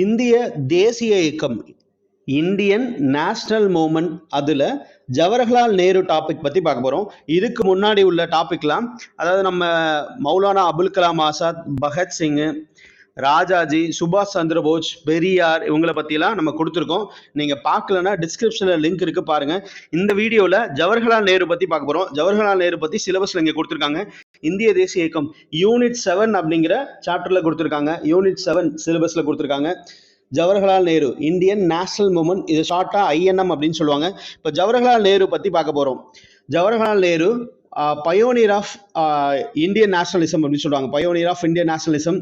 இந்திய தேசிய இயக்கம் இந்தியன் நேஷனல் மூமெண்ட் அதில் ஜவஹர்லால் நேரு டாபிக் பற்றி பார்க்க போகிறோம் இதுக்கு முன்னாடி உள்ள டாபிக்லாம் அதாவது நம்ம மௌலானா அபுல் கலாம் ஆசாத் பகத்சிங்கு ராஜாஜி சுபாஷ் சந்திர போஸ் பெரியார் இவங்களை பற்றிலாம் நம்ம கொடுத்துருக்கோம். நீங்கள் பார்க்கலன்னா டிஸ்கிரிப்ஷனில் லிங்க் இருக்குது பாருங்கள் இந்த வீடியோவில் ஜவஹர்லால் நேரு பற்றி பார்க்க போகிறோம் ஜவஹர்லால் நேரு பற்றி சிலபஸில் இங்கே கொடுத்துருக்காங்க. இந்திய தேசிய இயக்கம் யூனிட் செவன் அப்படிங்கிற சாப்டரில் கொடுத்துருக்காங்க. யூனிட் செவன் சிலபஸில் கொடுத்துருக்காங்க. Jawaharlal Nehru Indian national movement இது ஷார்ட்டாக ஐஎன்எம் அப்படின்னு சொல்லுவாங்க. இப்போ ஜவஹர்லால் நேரு பற்றி பார்க்க போகிறோம் Jawaharlal Nehru pioneer of Indian nationalism அப்படின்னு சொல்லுவாங்க. பயோனியர் ஆஃப் இந்தியன் நேஷனலிசம்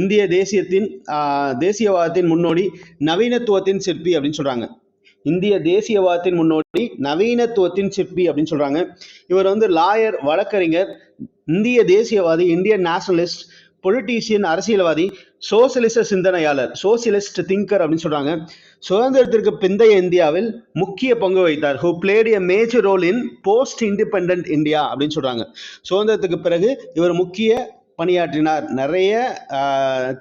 இந்திய தேசியத்தின் தேசியவாதத்தின் முன்னோடி நவீனத்துவத்தின் சிற்பி அப்படின்னு சொல்கிறாங்க இந்திய தேசியவாதத்தின் முன்னோடி நவீனத்துவத்தின் சிற்பி அப்படின்னு சொல்கிறாங்க இவர் வந்து லாயர் வழக்கறிஞர் இந்திய தேசியவாதி இந்தியன் நேஷனலிஸ்ட் பொலிட்டீஷியன் அரசியல்வாதி சோசியலிச சிந்தனையாளர் சோசியலிஸ்ட் திங்கர் அப்படின்னு சொல்றாங்க. சுதந்திரத்திற்கு பிந்தைய இந்தியாவில் முக்கிய பங்கு வகித்தார். Who played a major role in post independent India அப்படின்னு சொல்றாங்க. சுதந்திரத்துக்கு பிறகு இவர் முக்கிய பணியாற்றினார். நிறைய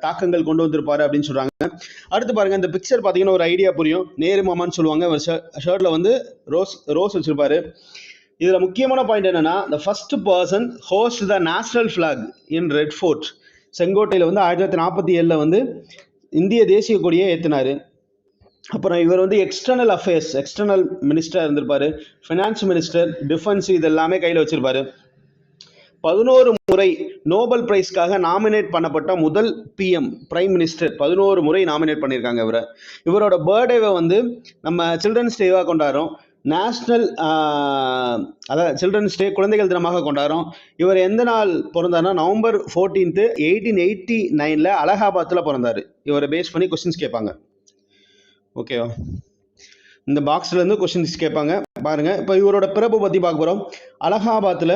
தாக்கங்கள் கொண்டு வந்திருப்பார் அப்படின்னு சொல்றாங்க. அடுத்து பாருங்க இந்த பிக்சர் பார்த்தீங்கன்னா ஒரு ஐடியா புரியும். நேரு மாமான்னு சொல்லுவாங்க. ஒரு ஷர்ட்ல வந்து ரோஸ் ரோஸ் வச்சிருப்பாரு. இதில் முக்கியமான பாயிண்ட் என்னன்னா the first person host the national flag in Red Fort செங்கோட்டையில் வந்து ஆயிரத்தி தொள்ளாயிரத்தி நாற்பத்தி ஏழில் வந்து இந்திய தேசிய கொடியை ஏற்றினார் அப்புறம் இவர் வந்து எக்ஸ்டர்னல் அஃபேர்ஸ் எக்ஸ்டர்னல் மினிஸ்டராக இருந்திருப்பார். ஃபினான்ஸ் மினிஸ்டர் டிஃபென்ஸ் இது எல்லாமே கையில் வச்சிருப்பார். பதினோரு முறை நோபல் பிரைஸ்க்காக நாமினேட் பண்ணப்பட்ட முதல் பிஎம் பிரைம் மினிஸ்டர் பதினோரு முறை நாமினேட் பண்ணியிருக்காங்க இவரை. இவரோட பர்த்டேவை வந்து நம்ம சில்ட்ரன்ஸ் டேவாக கொண்டாடுறோம். நேஷ்னல் அதாவது சில்ட்ரன்ஸ் டே குழந்தைகள் தினமாக கொண்டாடுறோம். இவர் எந்த நாள் பிறந்தாருன்னா நவம்பர் ஃபோர்டீன்த்து எயிட்டீன் எயிட்டி நைனில் அலகாபாத்தில் பிறந்தார். இவரை பேஸ் பண்ணி கொஸ்டின்ஸ் கேட்பாங்க. ஓகேவா இந்த பாக்ஸ்லேருந்து கொஸ்டின்ஸ் கேட்பாங்க. பாருங்கள் இப்போ இவரோட பிறப்பு பற்றி பார்க்க போகிறோம் அலகாபாத்தில்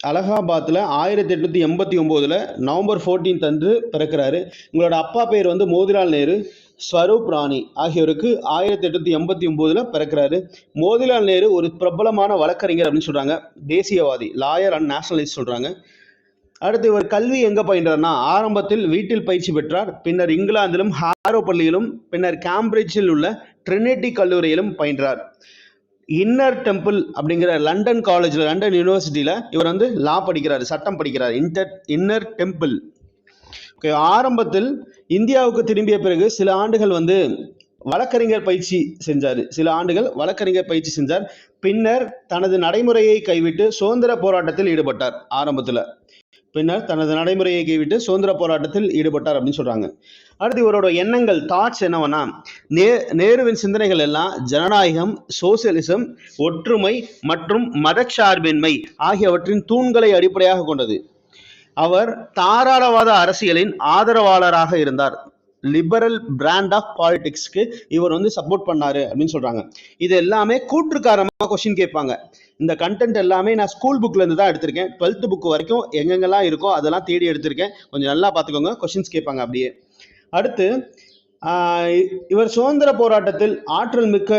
அலகாபாத்தில் ஆயிரத்தி எட்நூற்றி எண்பத்தி ஒம்போதில் நவம்பர் 14th அன்று பிறக்கிறாரு. உங்களோட அப்பா பேர் வந்து மோதிலால் நேரு. ஸ்வரூப் ராணி ஆகியோருக்கு ஆயிரத்தி எட்நூற்றி எண்பத்தி ஒம்போதில் பிறக்கிறாரு. மோதிலால் நேரு ஒரு பிரபலமான வழக்கறிஞர் அப்படின்னு சொல்கிறாங்க தேசியவாதி லாயர் அண்ட் நேஷனலிஸ்ட் சொல்கிறாங்க அடுத்து இவர் கல்வி எங்கே பயின்றார்னா ஆரம்பத்தில் வீட்டில் பயிற்சி பெற்றார். பின்னர் இங்கிலாந்திலும் ஹாரோ பள்ளியிலும் பின்னர் கேம்பிரிட்ஜில் உள்ள ட்ரினிட்டி கல்லூரியிலும் பயின்றார். இன்னர் டெம்பிள் அப்படிங்கிற லண்டன் காலேஜில் லண்டன் யூனிவர்சிட்டியில் இவர் வந்து லா படிக்கிறார் சட்டம் படிக்கிறார். Inter inner temple. ஓகே ஆரம்பத்தில் இந்தியாவுக்கு திரும்பிய பிறகு சில ஆண்டுகள் வந்து வழக்கறிஞர் பயிற்சி செஞ்சார். சில ஆண்டுகள் வழக்கறிஞர் பயிற்சி செஞ்சார். பின்னர் தனது நடைமுறையை கைவிட்டு சுதந்திர போராட்டத்தில் ஈடுபட்டார் ஆரம்பத்தில். பின்னர் தனது நடைமுறையை கைவிட்டு சுதந்திர போராட்டத்தில் ஈடுபட்டார் அப்படின்னு சொல்கிறாங்க அடுத்து இவரோட எண்ணங்கள் தாட்ஸ் என்னவென்னா நே நேருவின் சிந்தனைகள் எல்லாம் ஜனநாயகம் சோசியலிசம் ஒற்றுமை மற்றும் மதச்சார்பின்மை ஆகியவற்றின் தூண்களை அடிப்படையாக கொண்டது. அவர் தாராளவாத அரசியலின் ஆதரவாளராக இருந்தார். லிபரல் பிராண்ட் ஆஃப் பாலிடிக்ஸ்க்கு இவர் வந்து சப்போர்ட் பண்ணாரு அப்படின்னு சொல்றாங்க. இது எல்லாமே கூற்றுக்காரமாக கொஸ்டின் கேட்பாங்க. இந்த கண்டென்ட் எல்லாமே நான் ஸ்கூல் புக்ல இருந்து தான் எடுத்திருக்கேன். டுவெல்த் புக் வரைக்கும் எங்கெங்கெல்லாம் இருக்கோ அதெல்லாம் தேடி எடுத்திருக்கேன். கொஞ்சம் நல்லா பார்த்துக்கோங்க. கொஸ்டின்ஸ் கேட்பாங்க அப்படியே. அடுத்து இவர் சுதந்திர போராட்டத்தில் ஆற்றல் மிக்க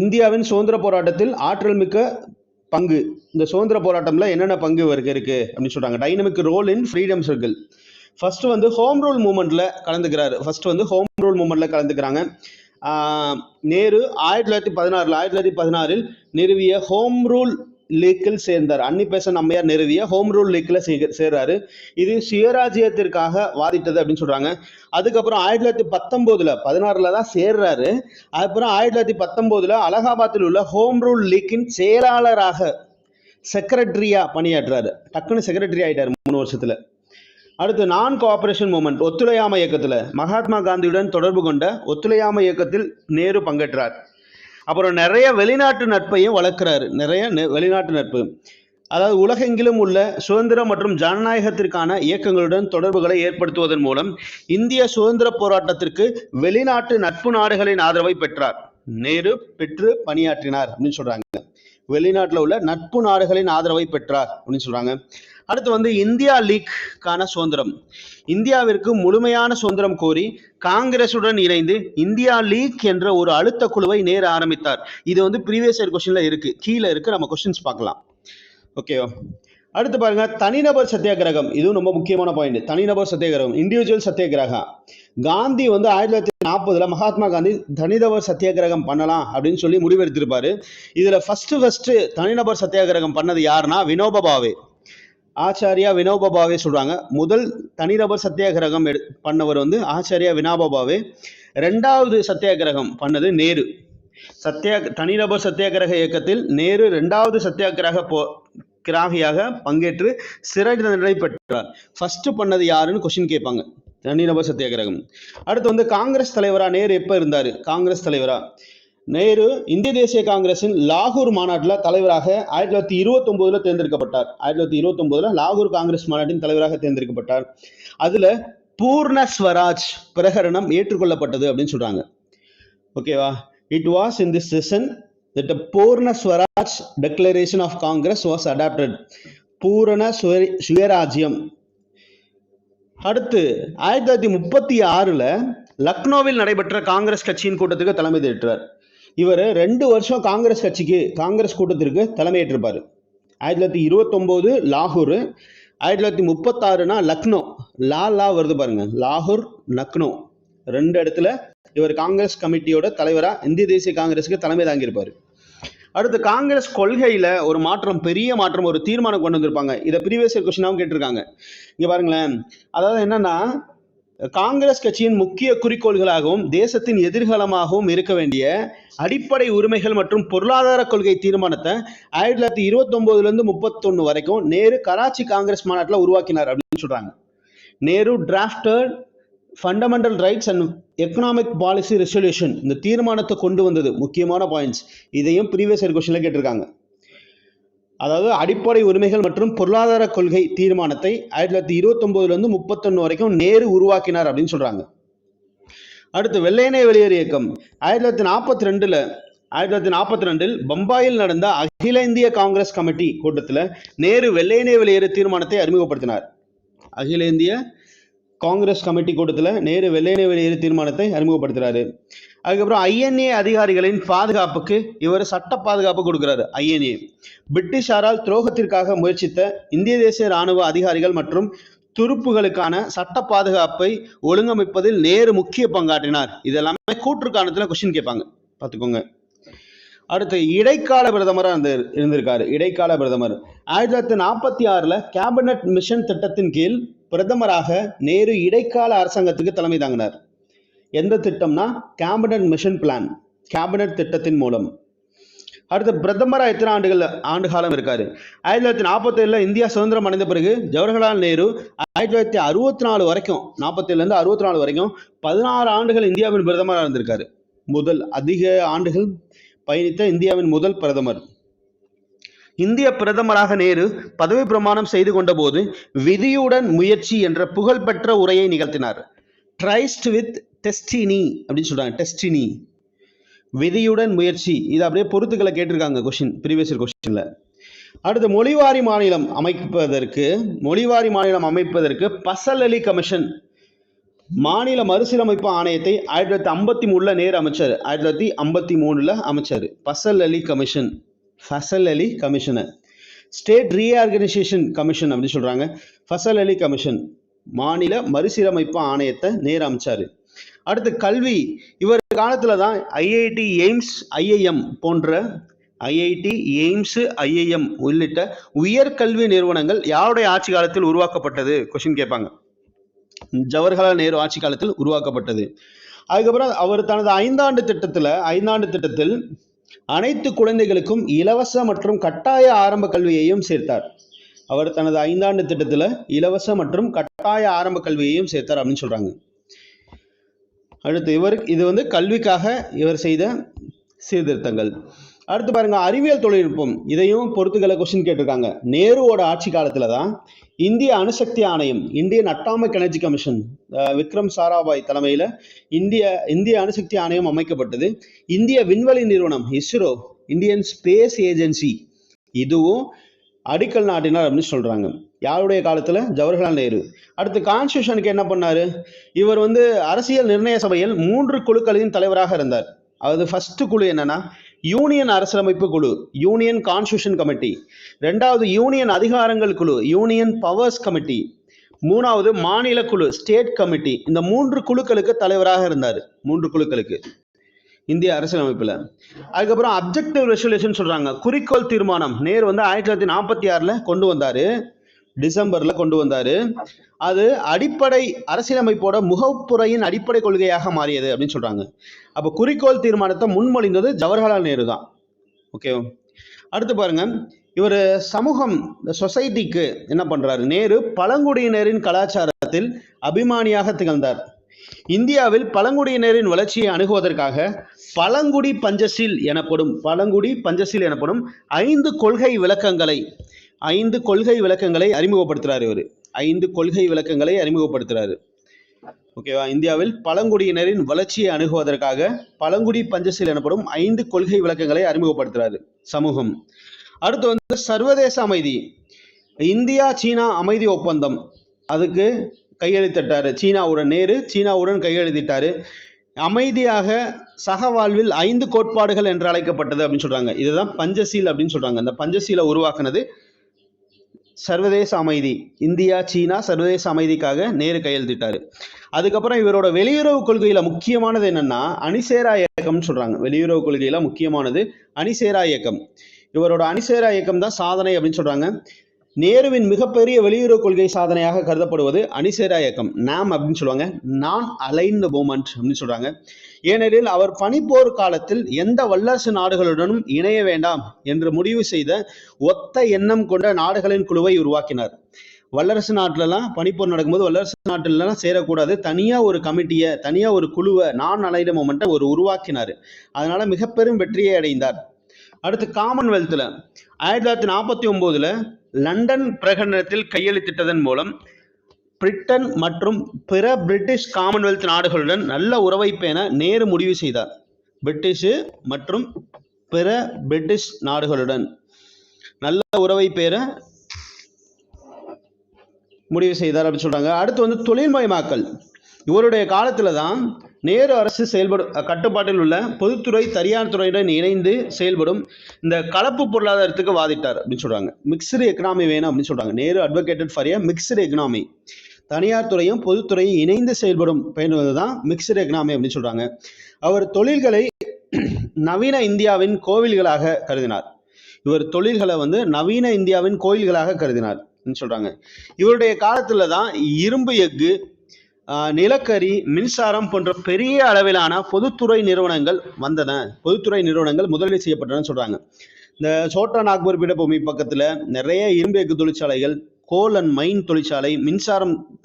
இந்தியாவின் சுதந்திர போராட்டத்தில் ஆற்றல் மிக்க பங்கு. இந்த சுதந்திர போராட்டம்ல என்னென்ன பங்கு இவருக்கு இருக்கு அப்படின்னு சொல்றாங்க. Dynamic role in freedom circle first வந்து ஹோம் ரூல் மூமெண்ட்ல கலந்துக்கிறாரு. ஃபர்ஸ்ட் வந்து ஹோம் ரூல் மூமெண்ட்ல கலந்துக்கிறாங்க. நேரு ஆயிரத்தி தொள்ளாயிரத்தி பதினாறுல ஆயிரத்தி தொள்ளாயிரத்தி பதினாறில் நிறுவிய ஹோம் ரூல் லீக்கில் சேர்ந்தார். அன்னி பேசன் அம்மையார் நிறுவிய ஹோம் ரூல் லீக்கில் சேர்றாரு. இது சுயராஜ்யத்திற்காக வாதிட்டது அப்படின்னு சொல்றாங்க. அதுக்கப்புறம் ஆயிரத்தி தொள்ளாயிரத்தி பத்தொன்பதுல பதினாறுல தான் சேர்றாரு. அதுக்கப்புறம் ஆயிரத்தி தொள்ளாயிரத்தி பத்தொன்பதுல அலகாபாத்தில் உள்ள ஹோம் ரூல் லீக்கின் செயலாளராக செக்ரட்டரியா பணியாற்றுறாரு டக்குன்னு செக்ரட்டரி ஆகிட்டார் மூணு வருஷத்துல. அடுத்து நான் கோஆபரேஷன் மூமெண்ட் ஒத்துழையாமை இயக்கத்தில் மகாத்மா காந்தியுடன் தொடர்பு கொண்ட ஒத்துழையாமை இயக்கத்தில் நேரு பங்கேற்றார். அப்புறம் நிறைய வெளிநாட்டு நட்பையும் வளர்க்குறாரு. நிறைய நெ- வெளிநாட்டு நட்பு. அதாவது உலகெங்கிலும் உள்ள சுதந்திரம் மற்றும் ஜனநாயகத்திற்கான இயக்கங்களுடன் தொடர்புகளை ஏற்படுத்துவதன் மூலம் இந்திய சுதந்திர போராட்டத்திற்கு வெளிநாட்டு நட்பு நாடுகளின் ஆதரவை பெற்றார். நேரு பெற்று பணியாற்றினார் அப்படின்னு சொல்றாங்க. வெளிநாட்டில் உள்ள நட்பு நாடுகளின் ஆதரவை பெற்றார் அப்படின்னு சொல்றாங்க. அடுத்து வந்து இந்தியா லீக்கான சுதந்திரம். இந்தியாவிற்கு முழுமையான சுதந்திரம் கோரி காங்கிரசுடன் இணைந்து இந்தியா லீக் என்ற ஒரு அழுத்த குழுவை நேர ஆரம்பித்தார். இது வந்து ப்ரீவியஸ் இயர் கொஸ்டின்ல இருக்கு. கீழே இருக்கு. நம்ம கொஸ்டின்ஸ் பார்க்கலாம். ஓகேவா அடுத்து பாருங்க தனிநபர் சத்தியாகிரகம். இதுவும் ரொம்ப முக்கியமான பாயிண்ட் தனிநபர் சத்தியாகிரகம் இண்டிவிஜுவல் சத்தியாகிரகம். காந்தி வந்து ஆயிரத்தி தொள்ளாயிரத்தி நாற்பதுல மகாத்மா காந்தி தனிநபர் சத்தியாகிரகம் பண்ணலாம் அப்படின்னு சொல்லி முடிவெடுத்திருப்பாரு. இதுல ஃபர்ஸ்ட் ஃபர்ஸ்ட் தனிநபர் சத்தியாகிரகம் பண்ணது யாருன்னா வினோபா பாவே. ஆச்சாரியா வினோபா பாவே சொல்றாங்க. முதல் தனிநபர் சத்தியாகிரகம் எடு பண்ணவர் வந்து ஆச்சாரியா வினோபா பாவே. ரெண்டாவது சத்தியாகிரகம் பண்ணது நேரு. சத்தியா தனிநபர் சத்தியாகிரக இயக்கத்தில் நேரு ரெண்டாவது சத்தியாகிரக போ கிராகியாக பங்கேற்று சிறை தண்டனை பெற்றார் ஃபர்ஸ்ட் பண்ணது யாருன்னு கொஸ்டின் கேட்பாங்க. தனிநபர் சத்தியாகிரகம் அடுத்து வந்து காங்கிரஸ் தலைவராக நேரு எப்போ இருந்தார்? காங்கிரஸ் தலைவராக நேரு இந்திய தேசிய காங்கிரஸின் லாகூர் மாநாட்டில் தலைவராக ஆயிரத்தி தொள்ளாயிரத்தி இருபத்தொம்போதுல தேர்ந்தெடுக்கப்பட்டார். ஆயிரத்தி தொள்ளாயிரத்தி இருபத்தொம்போதுல லாகூர் காங்கிரஸ் மாநாட்டின் தலைவராக தேர்ந்தெடுக்கப்பட்டார். அதில் பூர்ண ஸ்வராஜ் பிரகரணம் ஏற்றுக்கொள்ளப்பட்டது அப்படின்னு சொல்கிறாங்க ஓகேவா it was in this session that the பூர்ண Swaraj declaration of congress was adopted. பூரண சுய- சுயராஜ்யம். அடுத்து ஆயிரத்தி தொள்ளாயிரத்தி முப்பத்தி ஆறுல லக்னோவில் நடைபெற்ற காங்கிரஸ் கட்சியின் கூட்டத்துக்கு தலைமை ஏற்றார் இவர் ரெண்டு வருஷம் காங்கிரஸ் கட்சிக்கு காங்கிரஸ் கூட்டத்திற்கு தலைமையேற்றிருப்பார் ஆயிரத்தி தொள்ளாயிரத்தி இருபத்தொம்போது லாகூர் ஆயிரத்தி தொள்ளாயிரத்தி முப்பத்தாறுனா லக்னோ. லா லா வருது பாருங்க. லாகூர் லக்னோ. ரெண்டு இடத்துல இவர் காங்கிரஸ் கமிட்டியோட தலைவராக இந்திய தேசிய காங்கிரஸுக்கு தலைமை தாங்கியிருப்பார். அடுத்து காங்கிரஸ் கொள்கையில ஒரு மாற்றம் பெரிய மாற்றம் ஒரு தீர்மானம் கொண்டு வந்திருப்பாங்க. இதை ப்ரீவியஸ் கொஸ்டினாகவும் கேட்டிருக்காங்க. இங்க பாருங்களேன். அதாவது என்னன்னா காங்கிரஸ் கட்சியின் முக்கிய குறிக்கோள்களாகவும் தேசத்தின் எதிர்காலமாகவும் இருக்க வேண்டிய அடிப்படை உரிமைகள் மற்றும் பொருளாதார கொள்கை தீர்மானத்தை ஆயிரத்தி தொள்ளாயிரத்தி இருபத்தொம்போதுலேருந்து இருந்து வரைக்கும் நேரு கராச்சி காங்கிரஸ் மாநாட்டில் உருவாக்கினார் அப்படின்னு சொல்றாங்க. Nehru drafted fundamental rights and economic policy resolution இந்த தீர்மானத்தை கொண்டு வந்தது. முக்கியமான பாயிண்ட்ஸ் இதையும் ப்ரீவியஸ் இயர் கொஸ்டின்ல கேட்டிருக்காங்க. அதாவது அடிப்படை உரிமைகள் மற்றும் பொருளாதார கொள்கை தீர்மானத்தை ஆயிரத்தி தொள்ளாயிரத்தி இருபத்தொம்போதுலேருந்து முப்பத்தொன்று வரைக்கும் நேரு உருவாக்கினார் அப்படின்னு சொல்கிறாங்க அடுத்து வெள்ளையனே வெளியேறு இயக்கம். ஆயிரத்தி தொள்ளாயிரத்தி நாற்பத்தி ரெண்டில் ஆயிரத்தி தொள்ளாயிரத்தி நாற்பத்தி ரெண்டில் பம்பாயில் நடந்த அகில இந்திய காங்கிரஸ் கமிட்டி கூட்டத்தில் நேரு வெள்ளையனே வெளியேறு தீர்மானத்தை அறிமுகப்படுத்தினார். அகில இந்திய காங்கிரஸ் கமிட்டி கூட்டத்தில் நேரு வெள்ளையனை வெளியேறு தீர்மானத்தை அறிமுகப்படுத்துகிறாரு அதுக்கப்புறம் ஐஎன்ஏ அதிகாரிகளின் பாதுகாப்புக்கு இவர் சட்ட பாதுகாப்பு கொடுக்கிறாரு ஐஎன்ஏ. பிரிட்டிஷாரால் துரோகத்திற்காக முயற்சித்த இந்திய தேசிய ராணுவ அதிகாரிகள் மற்றும் துருப்புகளுக்கான சட்ட பாதுகாப்பை ஒழுங்கமைப்பதில் நேரு முக்கிய பங்காற்றினார். இதெல்லாமே கூற்றுக்காணத்தில் கொஸ்டின் கேட்பாங்க. பார்த்துக்கோங்க. அடுத்து இடைக்கால பிரதமராக இருந்து இருந்திருக்காரு. இடைக்கால பிரதமர். ஆயிரத்தி தொள்ளாயிரத்தி நாற்பத்தி ஆறில் கேபினட் மிஷன் திட்டத்தின் கீழ் பிரதமராக நேரு இடைக்கால அரசாங்கத்துக்கு தலைமை தாங்கினார். எந்த திட்டம்னா கேபினட் மிஷன் பிளான் கேபினட் திட்டத்தின் மூலம். அடுத்து பிரதமராக எத்தனை ஆண்டுகள் ஆண்டு காலம் இருக்கார்? ஆயிரத்தி தொள்ளாயிரத்தி நாற்பத்தேழில் இந்தியா சுதந்திரம் அடைந்த பிறகு ஜவஹர்லால் நேரு ஆயிரத்தி தொள்ளாயிரத்தி அறுபத்தி நாலு வரைக்கும் நாற்பத்தேழுலேருந்து அறுபத்தி நாலு வரைக்கும் பதினாறு ஆண்டுகள் இந்தியாவின் பிரதமராக இருந்திருக்காரு. முதல் அதிக ஆண்டுகள் பயணித்த இந்தியாவின் முதல் பிரதமர். இந்திய பிரதமராக நேரு பதவி பிரமாணம் செய்து கொண்டபோது விதியுடன் முயற்சி என்ற புகழ்பெற்ற உரையை நிகழ்த்தினார். ட்ரைஸ்ட் வித் டெஸ்டினி அப்படின்னு சொல்றாங்க டெஸ்டினி விதியுடன் முயற்சி. இது அப்படியே பொறுத்துக்களை கேட்டிருக்காங்க கொஸ்டின் ப்ரீவியஸ் கொஸ்டின்ல அடுத்து மொழிவாரி மாநிலம் அமைப்பதற்கு மொழிவாரி மாநிலம் அமைப்பதற்கு பசல் அலி கமிஷன் மாநில மறுசீரமைப்பு ஆணையத்தை ஆயிரத்தி தொள்ளாயிரத்தி ஐம்பத்தி மூணுல நேர் அமைச்சர். ஆயிரத்தி தொள்ளாயிரத்தி ஐம்பத்தி மூணுல அமைச்சர் Fazal Ali commission Fazal Ali commissioner state reorganisation commission அப்படின்னு சொல்கிறாங்க ஃபசல் அலி கமிஷன் மாநில மறுசீரமைப்பு ஆணையத்தை நேர் அமைச்சார் அடுத்து கல்வி இவர் காலத்தில் தான் ஐஐடி எய்ம்ஸ் ஐஐஎம் போன்ற ஐஐடி எய்ம்ஸு ஐஐஎம் உள்ளிட்ட உயர்கல்வி நிறுவனங்கள் யாருடைய ஆட்சி காலத்தில் உருவாக்கப்பட்டது? கொஷின் கேட்பாங்க. ஜவஹர்லால் நேரு ஆட்சி காலத்தில் உருவாக்கப்பட்டது. அதுக்கப்புறம் அவர் தனது ஐந்தாண்டு திட்டத்தில் ஐந்தாண்டு திட்டத்தில் அனைத்து குழந்தைகளுக்கும் இலவச மற்றும் கட்டாய ஆரம்ப கல்வியையும் சேர்த்தார். அவர் தனது ஐந்தாண்டு திட்டத்தில் இலவச மற்றும் கட்டாய ஆரம்ப கல்வியையும் சேர்த்தார் அப்படின்னு சொல்றாங்க. அடுத்து இவர் இது வந்து கல்விக்காக இவர் செய்த சீர்திருத்தங்கள். அடுத்து பாருங்க அறிவியல் தொழில்நுட்பம். இதையும் பொறுத்துக்களை கொஸ்டின் கேட்டிருக்காங்க. நேருவோட ஆட்சி காலத்தில் தான் இந்திய அணுசக்தி ஆணையம் Indian atomic energy commission Vikram Sarabhai தலைமையில் இந்திய இந்திய அணுசக்தி ஆணையம் அமைக்கப்பட்டது. இந்திய விண்வெளி நிறுவனம் இஸ்ரோ இந்தியன் ஸ்பேஸ் ஏஜென்சி. இதுவும் அடிக்கல் நாட்டினார் அப்படின்னு சொல்றாங்க. யாருடைய காலத்துல? ஜவஹர்லால் நேரு. அடுத்து கான்ஸ்டியூஷனுக்கு என்ன பண்ணாரு? இவர் வந்து அரசியல் நிர்ணய சபையில் மூன்று குழுக்களின் தலைவராக இருந்தார். அதாவது ஃபர்ஸ்ட் குழு என்னன்னா யூனியன் அரசியலமைப்பு குழு யூனியன் கான்ஸ்டியூஷன் கமிட்டி ரெண்டாவது யூனியன் அதிகாரங்கள் குழு யூனியன் பவர்ஸ் கமிட்டி மூணாவது மாநில குழு ஸ்டேட் கமிட்டி இந்த மூன்று குழுக்களுக்கு தலைவராக இருந்தார். மூன்று குழுக்களுக்கு. இந்திய அரசியலமைப்பில். அதுக்கப்புறம் அப்ஜெக்டிவ் ரெசல்யூஷன் சொல்கிறாங்க குறிக்கோள் தீர்மானம். நேர் வந்து ஆயிரத்தி தொள்ளாயிரத்தி நாற்பத்தி ஆறில் கொண்டு வந்தார். டிசம்பரில் கொண்டு வந்தார். அது அடிப்படை அரசியலமைப்போட முகப்புறையின் அடிப்படை கொள்கையாக மாறியது அப்படின்னு சொல்கிறாங்க அப்போ குறிக்கோள் தீர்மானத்தை முன்மொழிந்தது ஜவஹர்லால் நேரு தான். ஓகே அடுத்து பாருங்க. இவர் சமூகம் இந்த சொசைட்டிக்கு என்ன பண்ணுறாரு நேரு பழங்குடியினரின் கலாச்சாரத்தில் அபிமானியாக திகழ்ந்தார். இந்தியாவில் பழங்குடியினரின் வளர்ச்சியை அணுகுவதற்காக பழங்குடி பஞ்சசில் எனப்படும் பழங்குடி பஞ்சசில் எனப்படும் ஐந்து கொள்கை விளக்கங்களை ஐந்து கொள்கை விளக்கங்களை அறிமுகப்படுத்துகிறார் இவர். ஐந்து கொள்கை விளக்கங்களை அறிமுகப்படுத்துறாரு. ஓகேவா? இந்தியாவில் பழங்குடியினரின் வளர்ச்சியை அணுகுவதற்காக பழங்குடி பஞ்சசீல் எனப்படும் ஐந்து கொள்கை விளக்கங்களை அறிமுகப்படுத்துகிறார் சமூகம். அடுத்து வந்து சர்வதேச அமைதி. இந்தியா சீனா அமைதி ஒப்பந்தம். அதுக்கு கையெழுத்திட்டாரு. சீனாவுடன் நேரு சீனாவுடன் கையெழுத்திட்டாரு. அமைதியாக சகவாழ்வில் ஐந்து கோட்பாடுகள் என்று அழைக்கப்பட்டது அப்படின்னு சொல்கிறாங்க இதுதான் பஞ்சசீல் அப்படின்னு சொல்கிறாங்க அந்த பஞ்சசீலை உருவாக்குனது சர்வதேச அமைதி இந்தியா சீனா சர்வதேச அமைதிக்காக நேரு கையெழுத்திட்டாரு. அதுக்கப்புறம் இவரோட வெளியுறவு கொள்கையில முக்கியமானது என்னன்னா அணிசேரா இயக்கம்னு சொல்றாங்க. வெளியுறவு கொள்கையில முக்கியமானது அணிசேரா இயக்கம். இவரோட அணிசேரா இயக்கம் தான் சாதனை அப்படின்னு சொல்றாங்க. நேருவின் மிகப்பெரிய வெளியுறவு கொள்கை சாதனையாக கருதப்படுவது அணிசேரா இயக்கம். நாம் அப்படின்னு சொல்லுவாங்க. நான் அலைன்டு மூமெண்ட் அப்படின்னு சொல்றாங்க. ஏனெனில் அவர் பனிப்போர் காலத்தில் எந்த வல்லரசு நாடுகளுடனும் இணைய வேண்டாம் என்று முடிவு செய்த ஒத்த எண்ணம் கொண்ட நாடுகளின் குழுவை உருவாக்கினார். வல்லரசு நாட்டிலலாம் பனிப்போர் நடக்கும்போது வல்லரசு நாட்டிலலாம் சேரக்கூடாது. தனியாக ஒரு கமிட்டியை தனியாக ஒரு குழுவை நான் அலைட மூமெண்ட்டை ஒரு உருவாக்கினார். அதனால மிக பெரும் வெற்றியை அடைந்தார். அடுத்து காமன்வெல்த்தில் ஆயிரத்தி தொள்ளாயிரத்தி நாற்பத்தி ஒம்போதில் லண்டன் பிரகடனத்தில் கையெழுத்திட்டதன் மூலம் பிரிட்டன் மற்றும் பிற பிரிட்டிஷ் காமன்வெல்த் நாடுகளுடன் நல்ல உறவை பேண நேரு முடிவு செய்தார். பிரிட்டிஷு மற்றும் பிற பிரிட்டிஷ் நாடுகளுடன் நல்ல உறவை பேர முடிவு செய்தார் அப்படின்னு சொல்கிறாங்க அடுத்து வந்து தொழில்மயமாக்கல். இவருடைய காலத்தில் தான் நேரு அரசு செயல்படும் கட்டுப்பாட்டில் உள்ள பொதுத்துறை தனியார் துறையுடன் இணைந்து செயல்படும் இந்த கலப்பு பொருளாதாரத்துக்கு வாதிட்டார் அப்படின்னு சொல்கிறாங்க மிக்சடு எக்கனாமி வேணும் அப்படின்னு சொல்கிறாங்க Nehru advocated for a mixed economy தனியார் துறையும் பொதுத்துறையும் இணைந்து செயல்படும் பயனுவது தான் மிக்சடு எக்கனாமி அப்படின்னு சொல்றாங்க. அவர் தொழில்களை நவீன இந்தியாவின் கோவில்களாக கருதினார். இவர் தொழில்களை வந்து நவீன இந்தியாவின் கோயில்களாக கருதினார் சொல்றாங்க. இவருடைய காலத்துல தான் இரும்பு எஃகு நிலக்கரி மின்சாரம் போன்ற பெரிய அளவிலான பொதுத்துறை நிறுவனங்கள் வந்தன. பொதுத்துறை நிறுவனங்கள் முதலீடு செய்யப்பட்டன சொல்றாங்க. இந்த சோட்டா நாக்பூர் பீடபூமி பக்கத்துல நிறைய இரும்பு எஃகு தொழிற்சாலைகள் கோல் அண்ட் மைன் தொழிற்சாலை மின்சாரம்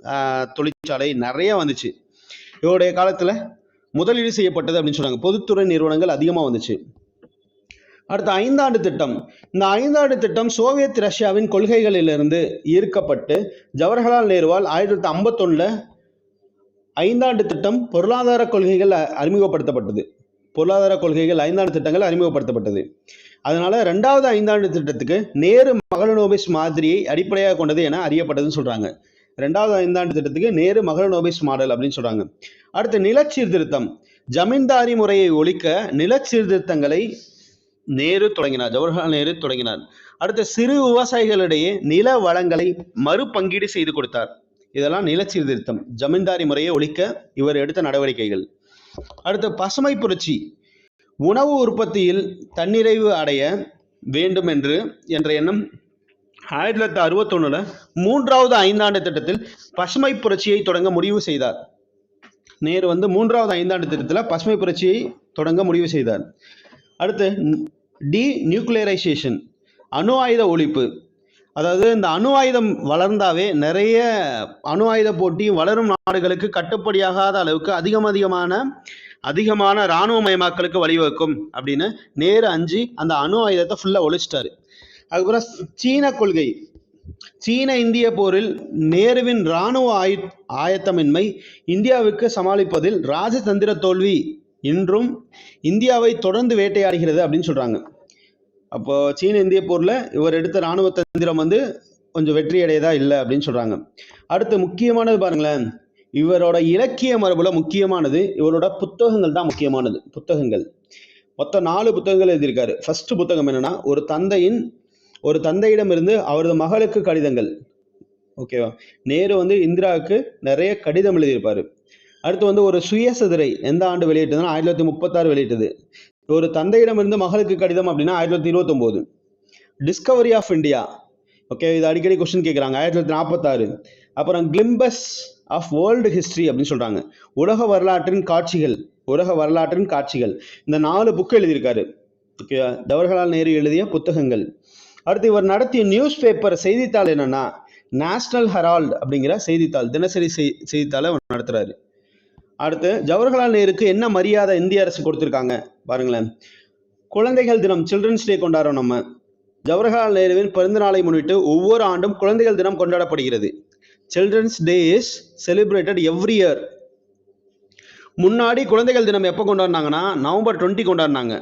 தொழிற்சாலை நிறைய வந்துச்சு. இவருடைய காலத்தில் முதலீடு செய்யப்பட்டது அப்படின்னு சொன்னாங்க. பொதுத்துறை நிறுவனங்கள் அதிகமாக வந்துச்சு. அடுத்த ஐந்தாண்டு திட்டம். இந்த ஐந்தாண்டு திட்டம் சோவியத் ரஷ்யாவின் கொள்கைகளிலிருந்து ஈர்க்கப்பட்டு ஜவஹர்லால் நேருவால் ஆயிரத்தி தொள்ளாயிரத்தி ஐம்பத்தொன்னில் ஐந்தாண்டு திட்டம் பொருளாதார கொள்கைகள் அறிமுகப்படுத்தப்பட்டது. பொருளாதார கொள்கைகள் ஐந்தாண்டு திட்டங்கள் அறிமுகப்படுத்தப்பட்டது. அதனால ரெண்டாவது ஐந்தாண்டு திட்டத்துக்கு நேரு மகளநோபிஸ் மாதிரியை அடிப்படையாக கொண்டது என அறியப்பட்டதுன்னு சொல்றாங்க. ரெண்டாவது ஐந்தாண்டு திட்டத்துக்கு நேரு மகளநோபிஸ் மாடல் அப்படின்னு சொல்றாங்க. அடுத்து நிலச்சீர்திருத்தம். ஜமீன்தாரி முறையை ஒழிக்க நிலச்சீர்திருத்தங்களை நேரு தொடங்கினார். ஜவஹர்லால் நேரு தொடங்கினார். அடுத்து சிறு விவசாயிகளிடையே நில வளங்களை மறுபங்கீடு செய்து கொடுத்தார். இதெல்லாம் நில சீர்திருத்தம் ஜமீன்தாரி முறையை ஒழிக்க இவர் எடுத்த நடவடிக்கைகள். அடுத்து பசுமை புரட்சி. உணவு உற்பத்தியில் தன்னிறைவு அடைய வேண்டும் என்று என்ற எண்ணம் ஆயிரத்தி தொள்ளாயிரத்தி அறுபத்தொன்னுல மூன்றாவது ஐந்தாண்டு திட்டத்தில் பசுமை புரட்சியை தொடங்க முடிவு செய்தார். நேரு வந்து மூன்றாவது ஐந்தாண்டு திட்டத்தில் பசுமை புரட்சியை தொடங்க முடிவு செய்தார். அடுத்து டி நியூக்ளியரைசேஷன் அணு ஆயுத ஒழிப்பு அதாவது இந்த அணு ஆயுதம் வளர்ந்தாவே நிறைய அணு ஆயுத போட்டி வளரும் நாடுகளுக்கு கட்டுப்படியாகாத அளவுக்கு அதிகம் அதிகமான அதிகமான இராணுவமயமாக்கலுக்கு வழிவகுக்கும் அப்படின்னு நேரு அஞ்சு அந்த அணு ஆயுதத்தை ஃபுல்லாக ஒழிச்சிட்டாரு. அதுக்கப்புறம் சீன கொள்கை. சீன இந்திய போரில் நேருவின் இராணுவ ஆயு ஆயத்தமின்மை இந்தியாவுக்கு சமாளிப்பதில் ராஜதந்திர தோல்வி இன்றும் இந்தியாவை தொடர்ந்து வேட்டையாடுகிறது அப்படின்னு சொல்றாங்க. அப்போ சீன இந்திய போர்ல இவர் எடுத்த இராணுவ தந்திரம் வந்து கொஞ்சம் வெற்றியடையதா இல்லை அப்படின்னு சொல்றாங்க. அடுத்து முக்கியமானது பாருங்களேன். இவரோட இலக்கிய மரபுல முக்கியமானது இவரோட புத்தகங்கள் தான் முக்கியமானது. புத்தகங்கள். மொத்தம் நாலு புத்தகங்கள் எழுதியிருக்காரு. ஃபர்ஸ்ட் புத்தகம் என்னன்னா ஒரு தந்தையின் ஒரு தந்தையிடமிருந்து அவரது மகளுக்கு கடிதங்கள். ஓகேவா நேரு வந்து இந்திராவுக்கு நிறைய கடிதம் எழுதியிருப்பாரு. அடுத்து வந்து ஒரு சுயசதுரை எந்த ஆண்டு வெளியிட்டதுன்னா ஆயிரத்தி தொள்ளாயிரத்தி முப்பத்தாறு வெளியிட்டது. ஒரு தந்தையிடமிருந்து மகளுக்கு கடிதம் அப்படின்னா ஆயிரத்தி தொள்ளாயிரத்தி இருபத்தொம்போது. டிஸ்கவரி ஆஃப் இந்தியா ஓகே இது அடிக்கடி கொஸ்டின் கேட்குறாங்க ஆயிரத்தி தொள்ளாயிரத்தி நாற்பத்தாறு அப்புறம் கிளிம்பஸ் ஆஃப் வேர்ல்டு ஹிஸ்ட்ரி அப்படின்னு சொல்கிறாங்க உலக வரலாற்றின் காட்சிகள் உலக வரலாற்றின் காட்சிகள். இந்த நாலு புக்கு எழுதியிருக்காரு. ஓகே ஜவஹர்லால் நேரு எழுதிய புத்தகங்கள். அடுத்து இவர் நடத்திய நியூஸ் பேப்பர் செய்தித்தாள் என்னன்னா நேஷனல் ஹெரால்டு அப்படிங்கிற செய்தித்தாள். தினசரி செய்தித்தாளை அவர் நடத்துறாரு. அடுத்து ஜவஹர்லால் நேருக்கு என்ன மரியாதை இந்திய அரசு கொடுத்துருக்காங்க? பாருங்களேன். குழந்தைகள் தினம் சில்ட்ரன்ஸ் டே கொண்டாடுறோம் நம்ம. ஜவஹர்லால் நேருவின் பிறந்த நாளை முன்னிட்டு ஒவ்வொரு ஆண்டும் குழந்தைகள் தினம் கொண்டாடப்படுகிறது. Children's day is celebrated every year முன்னாடி குழந்தைகள் தினம் எப்போ கொண்டாடினாங்கன்னா நவம்பர் டுவெண்ட்டி கொண்டாடினாங்க.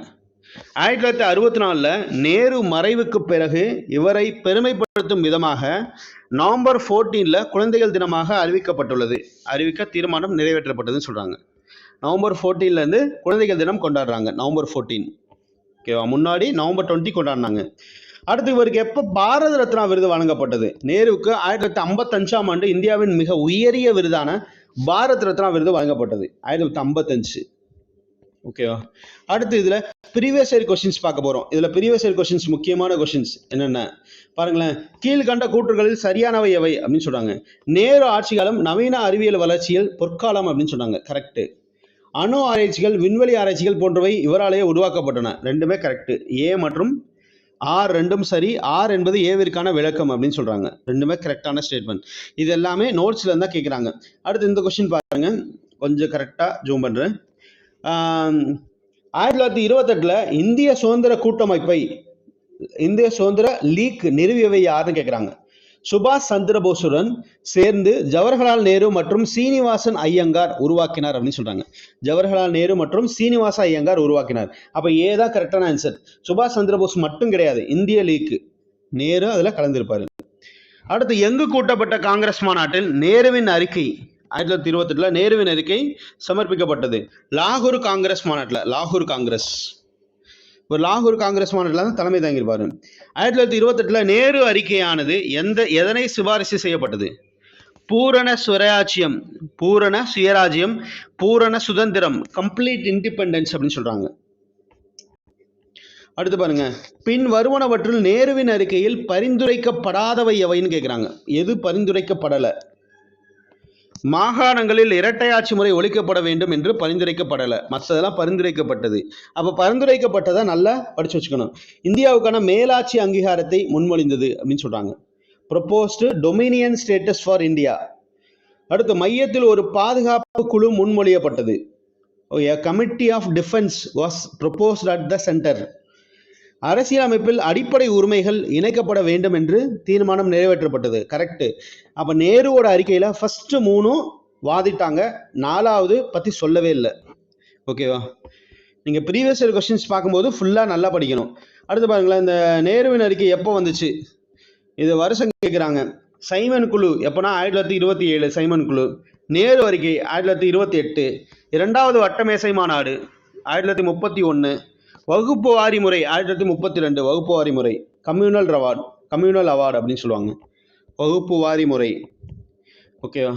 ஆயிரத்தி தொள்ளாயிரத்தி அறுபத்தி நாலில் நேரு மறைவுக்கு பிறகு இவரை பெருமைப்படுத்தும் விதமாக நவம்பர் ஃபோர்டீனில் குழந்தைகள் தினமாக அறிவிக்கப்பட்டுள்ளது. அறிவிக்க தீர்மானம் நிறைவேற்றப்பட்டதுன்னு சொல்கிறாங்க நவம்பர் 14 ல இருந்து குழந்தைகள் தினம் கொண்டாடுறாங்க நவம்பர் ஃபோர்டீன் ஓகேவா முன்னாடி நவம்பர் டுவெண்ட்டி கொண்டாடினாங்க. அடுத்து இவருக்கு எப்போ பாரத ரத்னா விருது வழங்கப்பட்டது? நேருவுக்கு ஆயிரத்தி தொள்ளாயிரத்தி ஐம்பத்தஞ்சாம் ஆண்டு இந்தியாவின் மிக உயரிய விருதான பாரத் ரத்னா விருது வழங்கப்பட்டது. ஆயிரத்தி தொள்ளாயிரத்தி ஐம்பத்தஞ்சு. ஓகேவா அடுத்து இதில் ப்ரீவியஸ் இயர் கொஷின்ஸ் பார்க்க போகிறோம் இதில் ப்ரீவியஸ் இயர் கொஷின்ஸ் முக்கியமான கொஷின்ஸ் என்னென்ன? பாருங்களேன். கீழ்கண்ட கூற்றுகளில் சரியானவை எவை? அப்படின்னு சொல்கிறாங்க நேரு ஆட்சி காலம் நவீன அறிவியல் வளர்ச்சியில் பொற்காலம் அப்படின்னு சொன்னாங்க. கரெக்டு அணு ஆராய்ச்சிகள் விண்வெளி ஆராய்ச்சிகள் போன்றவை இவராலேயே உருவாக்கப்பட்டன. ரெண்டுமே கரெக்டு ஏ மற்றும் ஆர் ரெண்டும் சரி. ஆர் என்பது ஏவிற்கான விளக்கம் அப்படின்னு சொல்கிறாங்க ரெண்டுமே கரெக்டான ஸ்டேட்மெண்ட் இது எல்லாமே நோட்ஸில் இருந்தால் கேட்குறாங்க அடுத்து இந்த கொஸ்டின் பாருங்கள் கொஞ்சம் கரெக்டாக ஜூம் பண்ணுறேன் ஆயிரத்தி தொள்ளாயிரத்தி இருபத்தெட்டில் இந்திய சுதந்திர கூட்டமைப்பை இந்திய சுதந்திர லீக் நிறுவியவை யாருன்னு கேட்குறாங்க சுபாஷ் சந்திர போஸுடன் சேர்ந்து ஜவஹர்லால் நேரு மற்றும் சீனிவாசன் ஐயங்கார் உருவாக்கினார் அப்படின்னு சொல்றாங்க. ஜவஹர்லால் நேரு மற்றும் சீனிவாச ஐயங்கார் உருவாக்கினார். அப்ப ஏதா கரெக்டான ஆன்சர் சுபாஷ் சந்திர போஸ் மட்டும் கிடையாது இந்திய லீக். நேரு அதுல கலந்திருப்பாரு. அடுத்து எங்கு கூட்டப்பட்ட காங்கிரஸ் மாநாட்டில் நேருவின் அறிக்கை? ஆயிரத்தி தொள்ளாயிரத்தி இருபத்தெட்டுல நேருவின் அறிக்கை சமர்ப்பிக்கப்பட்டது. லாகூர் காங்கிரஸ் மாநாட்டில் லாகூர் காங்கிரஸ். இப்போ லாகூர் காங்கிரஸ் மாநாட்டில் தான் தலைமை தாங்கியிருப்பார். ஆயிரத்தி தொள்ளாயிரத்தி இருபத்தெட்டில் நேரு அறிக்கையானது எந்த எதனை சிபாரிசு செய்யப்பட்டது? பூரண சுயராஜ்யம் பூரண சுயராஜ்யம் பூரண சுதந்திரம் கம்ப்ளீட் இண்டிபெண்டன்ஸ் அப்படின்னு சொல்றாங்க. அடுத்து பாருங்க. பின் வருவனவற்றில் நேருவின் அறிக்கையில் பரிந்துரைக்கப்படாதவை எவைன்னு கேட்குறாங்க எது பரிந்துரைக்கப்படலை? மாகாணங்களில் இரட்டையாட்சி முறை ஒழிக்கப்பட வேண்டும் என்று பரிந்துரைக்கப்படலை. மற்றதெல்லாம் பரிந்துரைக்கப்பட்டது. அப்போ பரிந்துரைக்கப்பட்டதை நல்லா படிச்சு வச்சுக்கணும். இந்தியாவுக்கான மேலாட்சி அங்கீகாரத்தை முன்மொழிந்தது அப்படின்னு சொல்றாங்க. Proposed dominion status for India அடுத்து மையத்தில் ஒரு பாதுகாப்பு குழு முன்மொழியப்பட்டது. Committee of defence was proposed at the centre அரசியலமைப்பில் அடிப்படை உரிமைகள் இணைக்கப்பட வேண்டும் என்று தீர்மானம் நிறைவேற்றப்பட்டது. கரெக்டு அப்போ நேருவோட அறிக்கையில் ஃபஸ்ட்டு மூணும் வாதிட்டாங்க. நாலாவது பற்றி சொல்லவே இல்லை. ஓகேவா நீங்கள் ப்ரீவியஸ் இயர் கொஸ்டின்ஸ் பார்க்கும்போது ஃபுல்லாக நல்லா படிக்கணும். அடுத்து பாருங்களேன் இந்த நேருவின் அறிக்கை எப்போ வந்துச்சு? இது வருஷம் கேட்குறாங்க சைமன் குழு எப்போனா ஆயிரத்தி தொள்ளாயிரத்தி இருபத்தி ஏழு சைமன் குழு. நேரு அறிக்கை ஆயிரத்தி தொள்ளாயிரத்தி இருபத்தி எட்டு. இரண்டாவது வட்டமேசை மாநாடு ஆயிரத்தி தொள்ளாயிரத்தி முப்பத்தி ஒன்று வகுப்பு வாரி முறை ஆயிரத்தி தொள்ளாயிரத்தி முப்பத்தி ரெண்டு வகுப்பு வாரி முறை கம்யூனல் அவார்டு கம்யூனல் அவார்டு அப்படின்னு சொல்லுவாங்க. வகுப்பு வாரி முறை ஓகேவா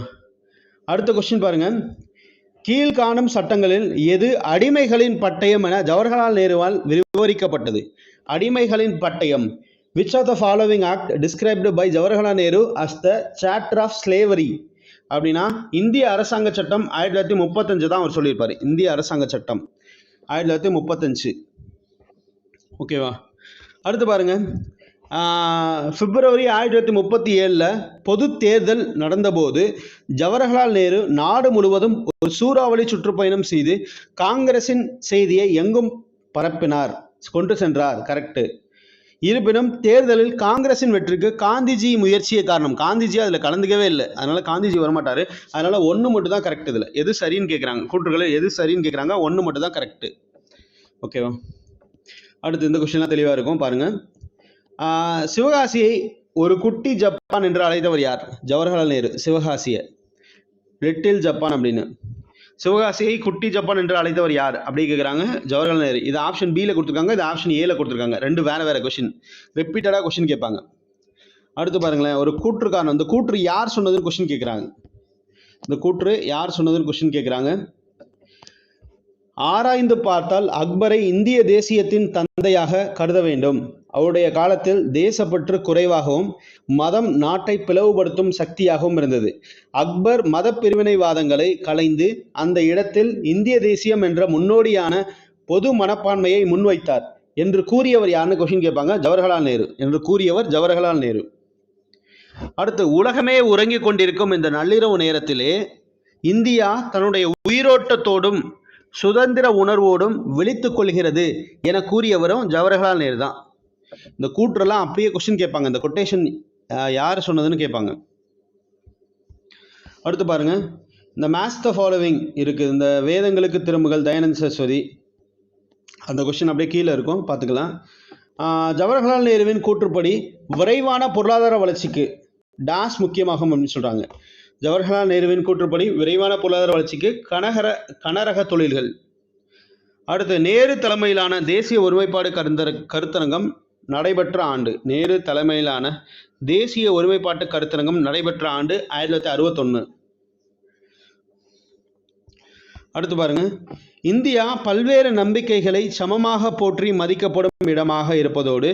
அடுத்த கொஸ்டின் பாருங்க. கீழ்காணும் சட்டங்களில் எது அடிமைகளின் பட்டயம் என ஜவஹர்லால் நேருவால் விவரிக்கப்பட்டது? அடிமைகளின் பட்டயம். Which of the following act described by Jawaharlal Nehru as the chapter of slavery அப்படின்னா இந்திய அரசாங்க சட்டம் ஆயிரத்தி தொள்ளாயிரத்தி முப்பத்தஞ்சு தான் அவர் சொல்லியிருப்பார். இந்திய அரசாங்க சட்டம். ஆயிரத்தி தொள்ளாயிரத்தி முப்பத்தஞ்சு. ஓகேவா? அடுத்து பாருங்க. பிப்ரவரி ஆயிரத்தி தொள்ளாயிரத்தி முப்பத்தி ஏழில் பொது தேர்தல் நடந்தபோது ஜவஹர்லால் நேரு நாடு முழுவதும் ஒரு சூறாவளி சுற்றுப்பயணம் செய்து காங்கிரசின் செய்தியை எங்கும் பரப்பினார். கொண்டு சென்றார். கரெக்டு இருப்பினும் தேர்தலில் காங்கிரசின் வெற்றிக்கு காந்திஜி முயற்சியே காரணம். காந்திஜி அதில் கலந்துக்கவே இல்லை. அதனால காந்திஜி வரமாட்டார். அதனால ஒன்று மட்டும் தான் கரெக்ட் இதில். எது சரின்னு கேட்குறாங்க கூற்றுகளை எது சரின்னு கேட்குறாங்க ஒன்று மட்டும் தான் கரெக்டு ஓகேவா? அடுத்து இந்த கொஸ்டின்லாம் தெளிவாக இருக்கும் பாருங்க. சிவகாசியை ஒரு குட்டி ஜப்பான் என்று அழைத்தவர் யார்? ஜவஹர்லால் நேரு சிவகாசியை. லிட்டில் ஜப்பான் அப்படின்னு. சிவகாசியை குட்டி ஜப்பான் என்று அழைத்தவர் யார்? அப்படி கேட்குறாங்க ஜவஹர்லால் நேரு. இது ஆப்ஷன் பியில் கொடுத்துருக்காங்க இது ஆப்ஷன் ஏல கொடுத்துருக்காங்க. ரெண்டு வேறு வேறு கொஷின் ரிப்பீட்டடாக கொஷின் கேட்பாங்க. அடுத்து பாருங்களேன் ஒரு கூற்று காரணம் இந்த கூற்று யார் சொன்னதுன்னு கொஷின் கேட்குறாங்க இந்த கூற்று யார் சொன்னதுன்னு கொஷின் கேட்குறாங்க ஆராய்ந்து பார்த்தால் அக்பரை இந்திய தேசியத்தின் தந்தையாக கருத வேண்டும். அவருடைய காலத்தில் தேசப்பற்று குறைவாகவும் மதம் நாட்டை பிளவுபடுத்தும் சக்தியாகவும் இருந்தது. அக்பர் மத பிரிவினைவாதங்களை கலைந்து அந்த இடத்தில் இந்திய தேசியம் என்ற முன்னோடியான பொது மனப்பான்மையை முன்வைத்தார் என்று கூறியவர் யாருன்னு கொஷின் கேட்பாங்க? ஜவஹர்லால் நேரு என்று கூறியவர் ஜவஹர்லால் நேரு. அடுத்து உலகமே உறங்கிக் கொண்டிருக்கும் இந்த நள்ளிரவு நேரத்திலே இந்தியா தன்னுடைய உயிரோட்டத்தோடும் சுதந்திர உணர்வோடும் விழித்து கொள்கிறது என கூறியவரும் ஜவஹர்லால் நேரு தான். இந்த கூற்றெல்லாம் அப்படியே கொஸ்டின் கேட்பாங்க. இந்த கொட்டேஷன் யார் சொன்னதுன்னு கேட்பாங்க. அடுத்து பாருங்க. இந்த மேட்ச் த ஃபாலோவிங் இருக்குது இந்த வேதங்களுக்கு திரும்புகள் தயானந்த சரஸ்வதி. அந்த கொஸ்டின் அப்படியே கீழே இருக்கும். பார்த்துக்கலாம். ஜவஹர்லால் நேருவின் கூற்றுப்படி விரைவான பொருளாதார வளர்ச்சிக்கு டாஸ் முக்கியமாகும் அப்படின்னு சொல்கிறாங்க ஜவஹர்லால் நேருவின் கூற்றுப்படி விரைவான பொருளாதார வளர்ச்சிக்கு கனகர கனரக தொழில்கள். அடுத்து நேரு தலைமையிலான தேசிய ஒருமைப்பாடு கருந்தர கருத்தரங்கம் நடைபெற்ற ஆண்டு. நேரு தலைமையிலான தேசிய ஒருமைப்பாட்டு கருத்தரங்கம் நடைபெற்ற ஆண்டு ஆயிரத்தி தொள்ளாயிரத்தி அறுபத்தொன்று அடுத்து பாருங்க. இந்தியா பல்வேறு நம்பிக்கைகளை சமமாக போற்றி மதிக்கப்படும் இடமாக இருப்பதோடு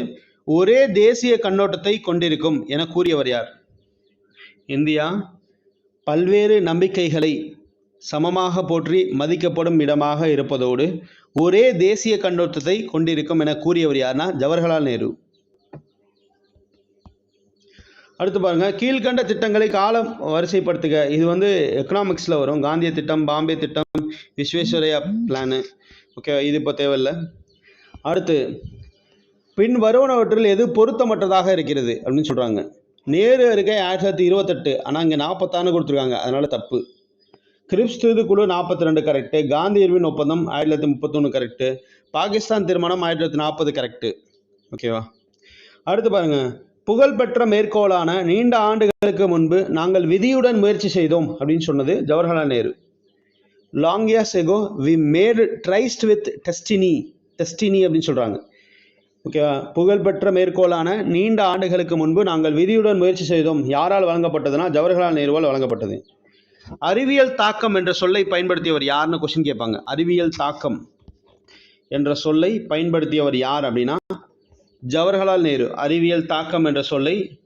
ஒரே தேசிய கண்ணோட்டத்தை கொண்டிருக்கும் என கூறியவர் யார்? இந்தியா பல்வேறு நம்பிக்கைகளை சமமாக போற்றி மதிக்கப்படும் இடமாக இருப்பதோடு ஒரே தேசிய கண்ணோட்டத்தை கொண்டிருக்கும் என கூறியவர் யார்னா ஜவஹர்லால் நேரு. அடுத்து பாருங்கள் கீழ்கண்ட திட்டங்களை காலம் வரிசைப்படுத்துக. இது வந்து எக்கனாமிக்ஸில் வரும். காந்திய திட்டம் பாம்பே திட்டம் விஸ்வேஸ்வரையா பிளானு ஓகே இது இப்போ தேவையில்லை. அடுத்து பின் வருவனவற்றில் எது பொருத்தமற்றதாக இருக்கிறது அப்படின்னு சொல்கிறாங்க நேரு அருகே ஆயிரத்தி தொள்ளாயிரத்தி இருபத்தெட்டு. ஆனால் இங்கே நாற்பத்தானு கொடுத்துருக்காங்க. அதனால் தப்பு. கிரிப்ஸ் குழு நாற்பத்தி ரெண்டு கரெக்டு காந்தி இர்வின் ஒப்பந்தம் ஆயிரத்தி தொள்ளாயிரத்தி முப்பத்தொன்று கரெக்டு பாகிஸ்தான் திருமணம் ஆயிரத்தி தொள்ளாயிரத்தி நாற்பது கரெக்டு ஓகேவா அடுத்து பாருங்க. புகழ்பெற்ற மேற்கோளான நீண்ட ஆண்டுகளுக்கு முன்பு நாங்கள் விதியுடன் முயற்சி செய்தோம் அப்படின்னு சொன்னது Jawaharlal Nehru. Long years ago we made tryst with destiny destiny அப்படின்னு சொல்கிறாங்க ஓகேவா? புகழ்பெற்ற மேற்கோளான நீண்ட ஆண்டுகளுக்கு முன்பு நாங்கள் விதியுடன் முயற்சி செய்தோம். யாரால் வழங்கப்பட்டதுன்னா ஜவஹர்லால் நேருவால் வழங்கப்பட்டது. அறிவியல் தாக்கம் என்ற சொல்லை பயன்படுத்தியவர் யாருன்னு கொஸ்டின் கேட்பாங்க. அறிவியல் தாக்கம் என்ற சொல்லை பயன்படுத்தியவர் யார் அப்படின்னா ஜவஹர்லால் நேரு. அறிவியல் தாக்கம் என்ற சொல்லை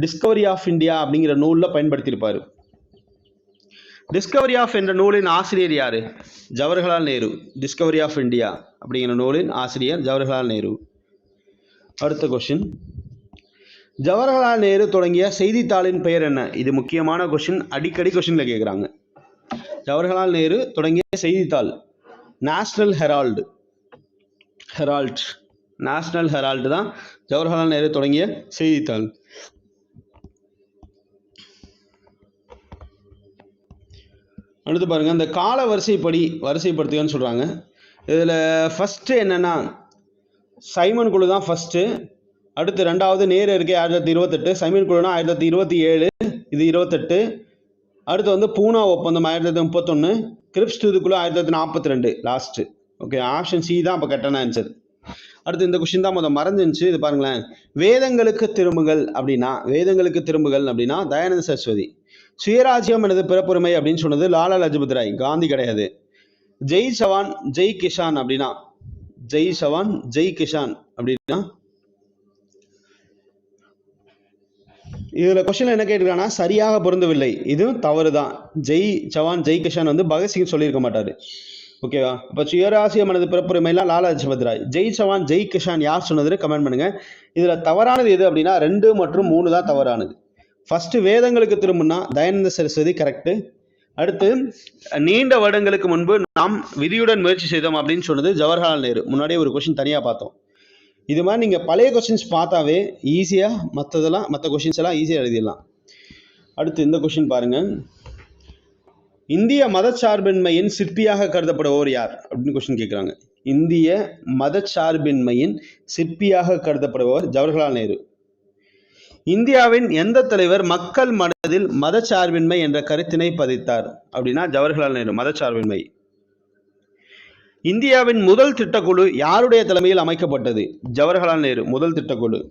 டிஸ்கவரி ஆஃப் இந்தியா அப்படிங்கிற நூலில் பயன்படுத்தியிருப்பார். டிஸ்கவரி ஆஃப் என்ற நூலின் ஆசிரியர் யார்? Jawaharlal Nehru. Discovery of India அப்படிங்கிற நூலின் ஆசிரியர் ஜவஹர்லால் நேரு. அடுத்த கொஷின் ஜவஹர்லால் நேரு தொடங்கிய செய்தித்தாளின் பெயர் என்ன? இது முக்கியமான கொஷின் அடிக்கடி கொஷினில் கேட்குறாங்க ஜவஹர்லால் நேரு தொடங்கிய செய்தித்தாள் National Herald Herald National Herald தான் ஜவஹர்லால் நேரு தொடங்கிய செய்தித்தாள். அடுத்து பாருங்கள் இந்த கால வரிசைப்படி வரிசைப்படுத்துகன்னு சொல்கிறாங்க இதில் ஃபஸ்ட்டு என்னென்னா சைமன் குழு தான் ஃபஸ்ட்டு அடுத்து ரெண்டாவது நேர் இருக்கே ஆயிரத்தி தொள்ளாயிரத்தி இருபத்தெட்டு. சைமன் குழுனா ஆயிரத்தி தொள்ளாயிரத்தி இருபத்தி ஏழு இது இருபத்தெட்டு. அடுத்து வந்து பூனா ஒப்பந்தம் ஆயிரத்தி தொள்ளாயிரத்தி முப்பத்தொன்று கிரிப்ஸ் இதுக்குள்ளே ஆயிரத்தி தொள்ளாயிரத்தி நாற்பத்தி ரெண்டு லாஸ்ட்டு ஓகே ஆப்ஷன் சி தான் இப்போ கரெக்டான ஆன்சர் அடுத்து இந்த கொஷின் தான் முதல் மறந்துருந்துச்சு. இது பாருங்களேன். வேதங்களுக்கு திரும்புகள் அப்படின்னா வேதங்களுக்கு திரும்புகள் அப்படின்னா தயானந்த சரஸ்வதி. சுயராஜ்யம் எனது பிறப்புரிமை அப்படின்னு சொன்னது லாலா லஜபத் ராய். காந்தி கிடையாது. ஜெய் சவான் ஜெய் கிஷான் அப்படின்னா ஜெய் சவான் ஜெய் கிஷான் அப்படின்னா? இதில் கொஸ்டின் என்ன கேட்டிருக்காங்கன்னா சரியாக பொருந்தவில்லை. இதுவும் தவறு தான் ஜெய் சவான் ஜெய் கிஷான் வந்து பகத்சிங் சொல்லியிருக்க மாட்டார். ஓகேவா இப்போ சுயராசிய மனது பிறப்புரிமைலாம் லாலா லஜபத் ஜெய் சவான் ஜெய் கிஷான் யார் சொன்னதுன்னு கமெண்ட் பண்ணுங்க. இதில் தவறானது எது அப்படின்னா ரெண்டு மற்றும் மூணு தான் தவறானது. ஃபர்ஸ்ட் வேதங்களுக்கு திரும்பினா தயானந்த சரஸ்வதி கரெக்டு அடுத்து நீண்ட வருடங்களுக்கு முன்பு நாம் விதியுடன் முயற்சி செய்தோம் அப்படின்னு சொன்னது ஜவஹர்லால் நேரு. முன்னாடியே ஒரு கொஷின் தனியாக பார்த்தோம். இது மாதிரி நீங்கள் பழைய கொஷின்ஸ் பார்த்தாவே ஈஸியாக மற்றதெல்லாம் மற்ற கொஷின்ஸ் எல்லாம் ஈஸியாக எழுதிடலாம். அடுத்து இந்த கொஷின் பாருங்கள் இந்திய மதச்சார்பின்மையின் சிற்பியாக கருதப்படுபவர் யார்? அப்படின்னு கொஸ்டின் கேட்குறாங்க இந்திய மதச்சார்பின்மையின் சிற்பியாக கருதப்படுபவர் ஜவஹர்லால் நேரு. இந்தியாவின் எந்த தலைவர் மக்கள் மனதில் மதச்சார்பின்மை என்ற கருத்தினை பதித்தார்? அப்படின்னா ஜவஹர்லால் நேரு மதச்சார்பின்மை. இந்தியாவின் முதல் திட்டக்குழு யாருடைய தலைமையில் அமைக்கப்பட்டது? ஜவஹர்லால் நேரு முதல் திட்டக்குழு.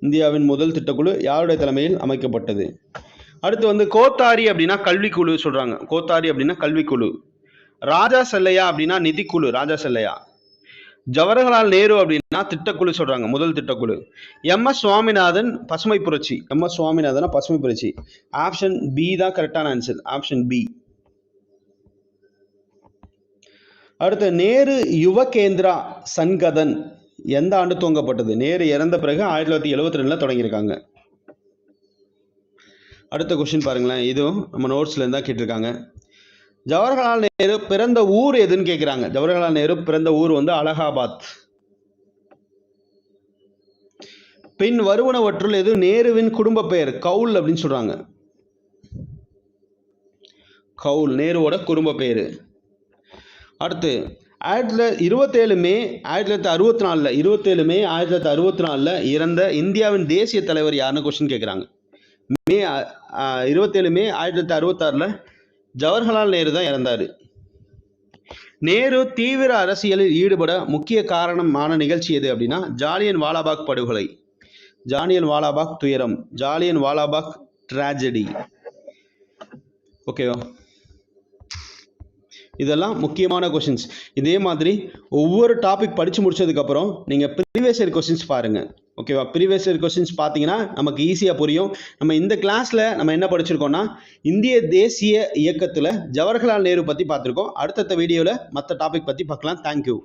இந்தியாவின் முதல் திட்டக்குழு யாருடைய தலைமையில் அமைக்கப்பட்டது? அடுத்து வந்து கோத்தாரி அப்படின்னா கல்விக்குழு சொல்றாங்க. கோத்தாரி அப்படின்னா கல்விக்குழு. ராஜா செல்லையா அப்படின்னா நிதிக்குழு ராஜா செல்லையா? ஜவஹர்லால் நேரு அப்படின்னா திட்டக்குழு சொல்றாங்க. முதல் திட்டக்குழு. எம் எஸ் சுவாமிநாதன் பசுமை புரட்சி. எம் எஸ் சுவாமிநாதனா பசுமை புரட்சி. ஆப்ஷன் பி தான் கரெக்டான ஆன்சர் ஆப்ஷன் பி அடுத்து நேரு யுவ கேந்திரா சன்கதன். எந்த ஆண்டு துவங்கப்பட்டது? நேரு இறந்த பிறகு ஆயிரத்தி தொள்ளாயிரத்தி எழுபத்தி ரெண்டுல தொடங்கியிருக்காங்க. அடுத்த கொஸ்டின் பாருங்களேன். இதுவும் நம்ம நோட்ஸ்ல இருந்தா கேட்டிருக்காங்க. ஜவஹர்லால் நேரு பிறந்த ஊர் எதுன்னு கேட்குறாங்க ஜவஹர்லால் நேரு பிறந்த ஊர் வந்து அலகாபாத். பின் வருவனவற்றுள் எது? நேருவின் குடும்ப பெயர். கவுல் அப்படின்னு சொல்றாங்க. கவுல் நேருவோட குடும்ப பெயர். அடுத்து ஆயிரத்தி தொள்ளாயிரத்தி இருபத்தேழு மே ஆயிரத்தி தொள்ளாயிரத்தி அறுபத்தி நாலில் இருபத்தேழு மே ஆயிரத்தி தொள்ளாயிரத்தி அறுபத்தி நாலில் இறந்த இந்தியாவின் தேசிய தலைவர் யாருன்னு கொஸ்டின் கேட்குறாங்க மே இருபத்தேழு மே ஆயிரத்தி தொள்ளாயிரத்தி அறுபத்தாறில் ஜவஹர்லால் நேரு தான் இறந்தார். நேரு தீவிர அரசியலில் ஈடுபட முக்கிய காரணமான நிகழ்ச்சி எது அப்படின்னா ஜாலியன் வாலாபாக் படுகொலை. ஜாலியன் வாலாபாக் துயரம் ஜாலியன் வாலாபாக் ட்ராஜடி ஓகேவா இதெல்லாம் முக்கியமான கொஷின்ஸ் இதே மாதிரி ஒவ்வொரு டாபிக் படித்து முடிச்சதுக்கப்புறம் நீங்கள் ப்ரீவியஸ் இயர் கொஷின்ஸ் பாருங்கள் ஓகேவா ப்ரீவியஸ் இயர் கொஸ்டின்ஸ் பார்த்தீங்கன்னா நமக்கு ஈஸியாக புரியும். நம்ம இந்த கிளாஸில் நம்ம என்ன படிச்சிருக்கோம்னா இந்திய தேசிய இயக்கத்தில் ஜவஹர்லால் நேரு பற்றி பார்த்துருக்கோம் அடுத்தடுத்த வீடியோவில் மற்ற டாபிக் பற்றி பார்க்கலாம் தேங்க்யூ